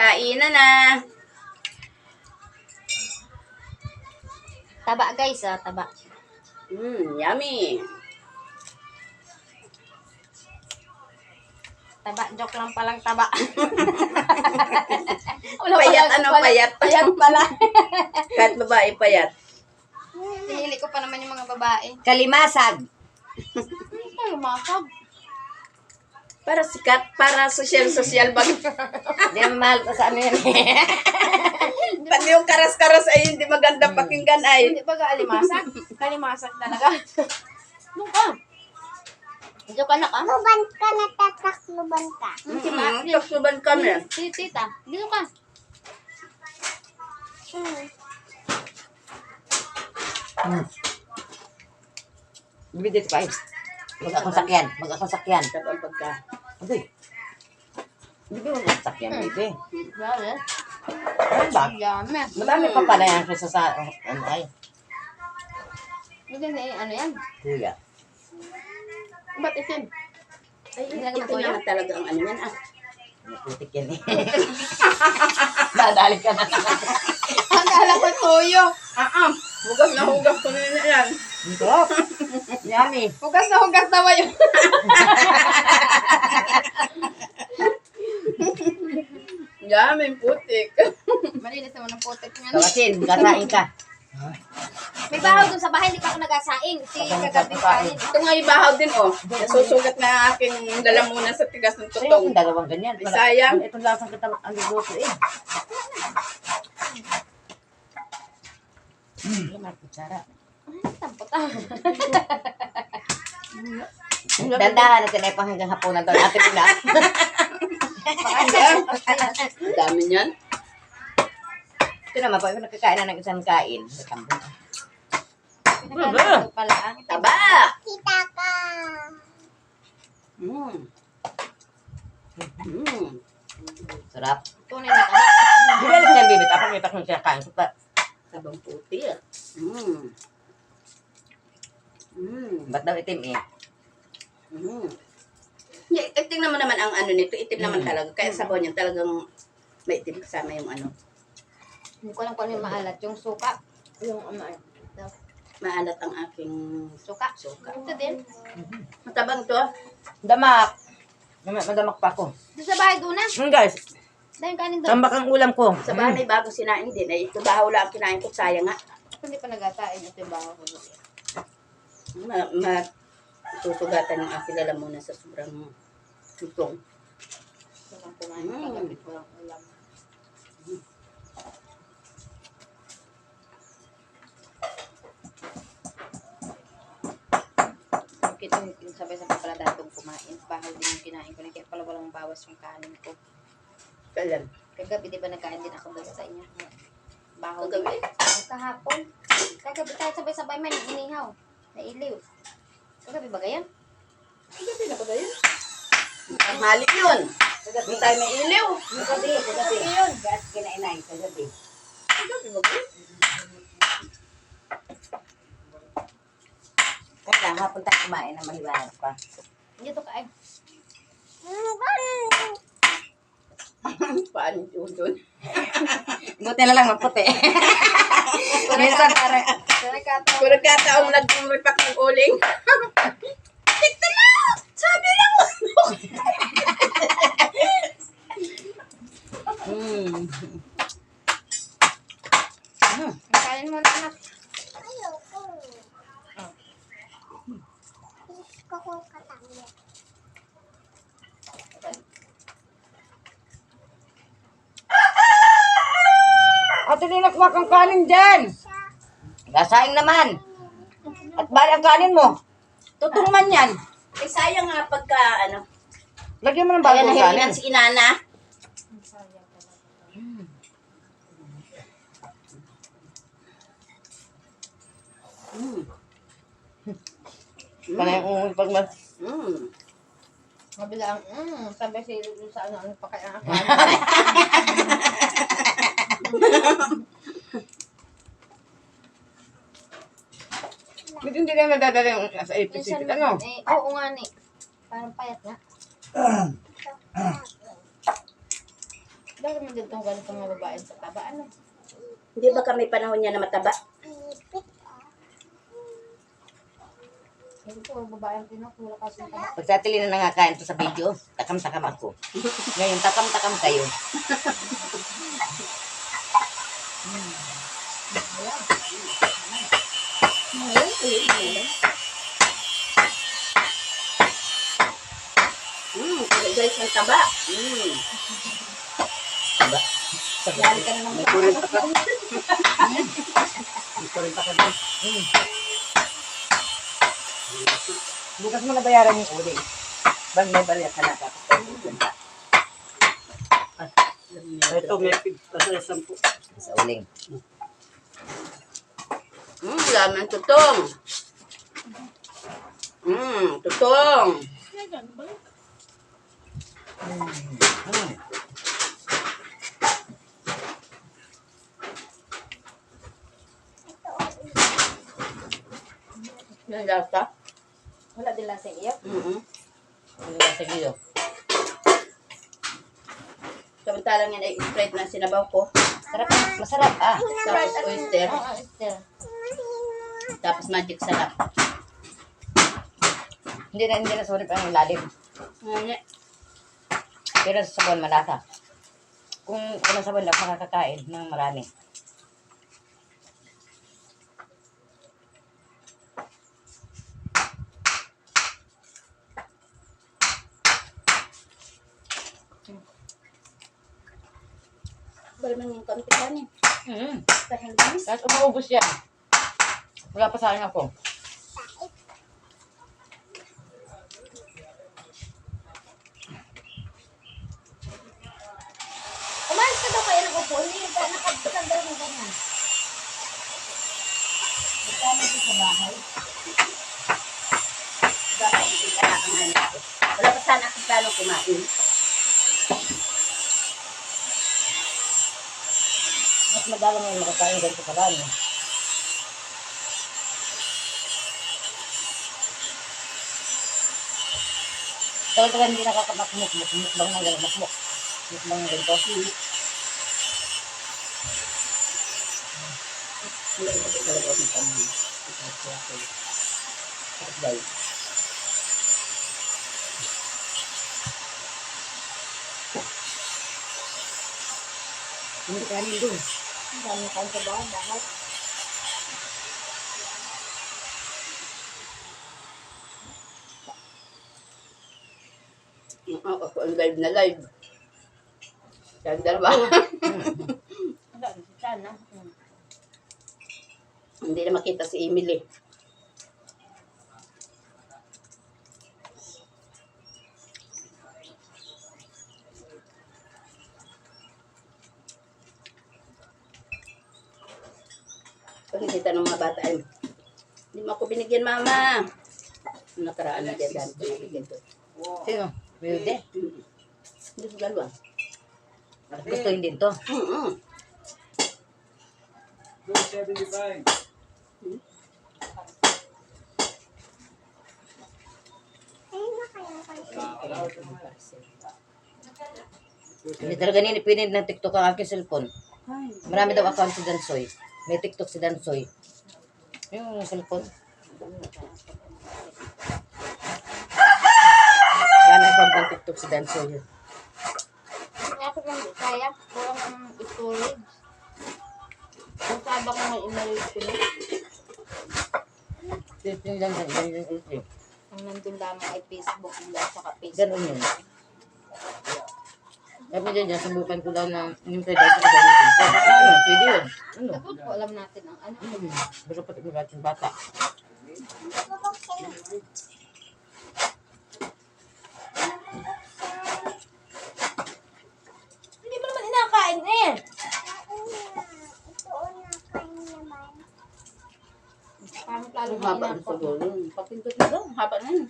Kainan na. Taba guys, ah, taba. Mmm, yummy. Taba, joke lang palang taba. Payat, ano, payat. Payat pala. Kahit babae payat. Pinili ko pa naman yung mga babae. Kalimasag. Makab. Para sikat, para social-social bag. Hindi mahal ko sa ano yan. Pati yung karas-karas ay hindi maganda pakinggan ay. Hindi ba kaalimasag? Kalimasag talaga. Doon ka. Diyo ka na ka? Luban ka na tatakluban ka. Mm, taksuban kami. Si tita. Dito ka. Bibidit pa eh. Mag akong sakyan. Mag akong sakyan. Sabang pagka. Agoy. Hindi mo mag sakyan, baby. Grabe. Ano ba? Yummy. Madami pa pala yan kaysa sa, ano ay, Maganda eh, ano yan? kuya. Ba't itim? Ay, ito toyo? naman talaga ang ano yan ah. Naputik yan eh. Dadali ka na. Akala ko toyo. Ah, ah. Hugas na hugas ko na yan. Ito. Yummy. Hugas na hugas na ba yun? Yamin putik. Malinis naman ang putik niya. Kawasin, kasain ka. May bahaw dun sa bahay, hindi pa ako nagasaing. Si kagabi pa rin. Ito nga ibahaw din oh. Nasusugat na ang aking lalamunan sa tigas ng Sa'yo tutong. yung dalawang ganyan. Ay, sayang. Itong lasang kita ang luto eh. Hmm, lamang kutsara. Tampot ah. Dandahan natin ay pang hanggang hapunan doon. Ate Pina. Ang dami niyan. Ito naman, pag nakakain na ng isang kain. Ah. Taba! Kita ka. Mm. Mm. Sarap. Tunay na taba. Hindi alam niyan, bibit. Ako may takong siya kain. Sabang puti ah. Mm. Mm. Ba't daw itim eh? Mm. Yeah, itim naman naman ang ano nito. Itim naman talaga. Kaya sabaw niya talagang may itim kasama yung ano. Hindi ko alam kung ano yung maalat. Yung suka. Yung ano ay. Maalat ang aking Suka. suka. Ito din. Matabang to. Damak. Damak, madamak pa ako. Doon sa bahay doon na. Hmm guys, Dahil kanin doon. tambak ang ulam ko. Sa bahay bago sinain din. Ay, ito bahaw lang ang kinain ko. Sayang nga. Hindi pa nagasaing. Ito yung bahaw ko. Ma, ma susugatan yung aking lalamunan sa sobrang tutong. Walang kumain. Mm. Kagabi walang ulam. Kita yung sabay-sabay pala datong kumain. Bahaw din yung kinain ko. Kaya pala walang bawas yung kanin ko. Kailan? Kagabi di ba nagkain din ako doon sa inyo? Kagabi? din. Kahapon. Kagabi tayo sabay-sabay man inihaw. Nailiw. Kagabi ba gayon? Kagabi na ba yun? Mali yun. Kagabi tayo may iliw. Kagabi, kagabi. Yun. Gas kinainay, kagabi. Kagabi ba yun? Kaya hapon tayo kumain na mahiwanag pa. Dito ka ay. Paano yun doon? Buti na lang maputi. Minsan parang. Kung nagkataong nag-repack ng uling. Tikta lang! Sabi lang mo! mm. Kain mo na anak. Ayoko. Gusto ko katanggal. Ate din nakuha kang kanin dyan. Gasaing naman. At bali ang kanin mo. Tutong man yan. Eh, sayang nga pagka, ano, Lagyan mo ng kaya bagong kanin. si Inana. Mm. Panay ang pag mas... Mm. Mabila ang, mm, sabi si Lulu sa ano, ano pa kaya ako. Hindi hindi na nadadala yung sa APC. Ano? eh, oo nga ni. Parang payat nga. Bakit mo ganitong ganitong mga babae sa taba? Ano? Hindi ba kami panahon niya na mataba? Hindi ko babae ang pinok. Wala kasi taba. Pag sa tili na nangakain to sa video, takam-takam ako. Ngayon, takam-takam kayo. Hmm, guys, ang taba. Hmm. Diba? Lali ka na ng May kurin pa ka. May kurin pa ka. Hmm. Bukas mo nabayaran yung uli. Bang may balik ka na tapos tayo pupunta. Ito, may pigta sa sampu. Sa uling. Hmm, laman tutong. Hmm, tutong. Hmm. Yung lasa. Wala din sa iyo. Mm-hmm. Ano ba sa iyo? Samantalang yan ay straight na sinabaw ko. Sarap, masarap ah. Tapos oyster. Oh. Tapos magic sarap. Hindi na, hindi na surip ang lalim. Ano? Pero sa sabon, malasa. Kung sa sabon lang, makakakain ng marami. Bal man yung konti kanin. Mm. Tapos umuubos yan. Wala pa sa akin ako. Kumain. Mas madalang yung makakain ganito sa rami. Tagal-tagal hindi nakakamakmuk. Mukmuk lang ng gano'n. Mukmuk. Mukmuk lang ng ganito. Wala ko talaga akong kanin. Dahil. Hindi kanin doon. Ang dami kayo sa bahay. Bahay. Oo, ako ang live na live. Yan dalawa. Hindi na makita si Emily. Nakita ng mga bata ay, hindi mo ako binigyan mama. Nakaraan na dyan dahil binigyan ko. Sino? Wilde? Hindi ko dalawa. Gustuhin din to. Mm-mm. 275. Ayun na kaya kasi. Hindi talaga nini pinid ng TikTok ang aking cellphone. Marami daw account si Dansoy. May TikTok si Dansoy. Yung cellphone. Marami account ng TikTok si Dansoy. Kaya ko lang kaya. Kulang ang storage. Kung sabi ko may email ko na. Yung lang yan, yung ulti. Ang nandun lamang ay Facebook nila saka Facebook. Ganun yun. Sabi niya dyan, subukan ko daw na yung pwede ko gamitin. Ano, pwede yun. Ano? Dapat po alam natin ang ano. Hmm, pero pati ko natin bata. Hindi mo naman inakain eh. Parang lalo haba na inakain. siguro. Pakindot na lang. Haba na yun.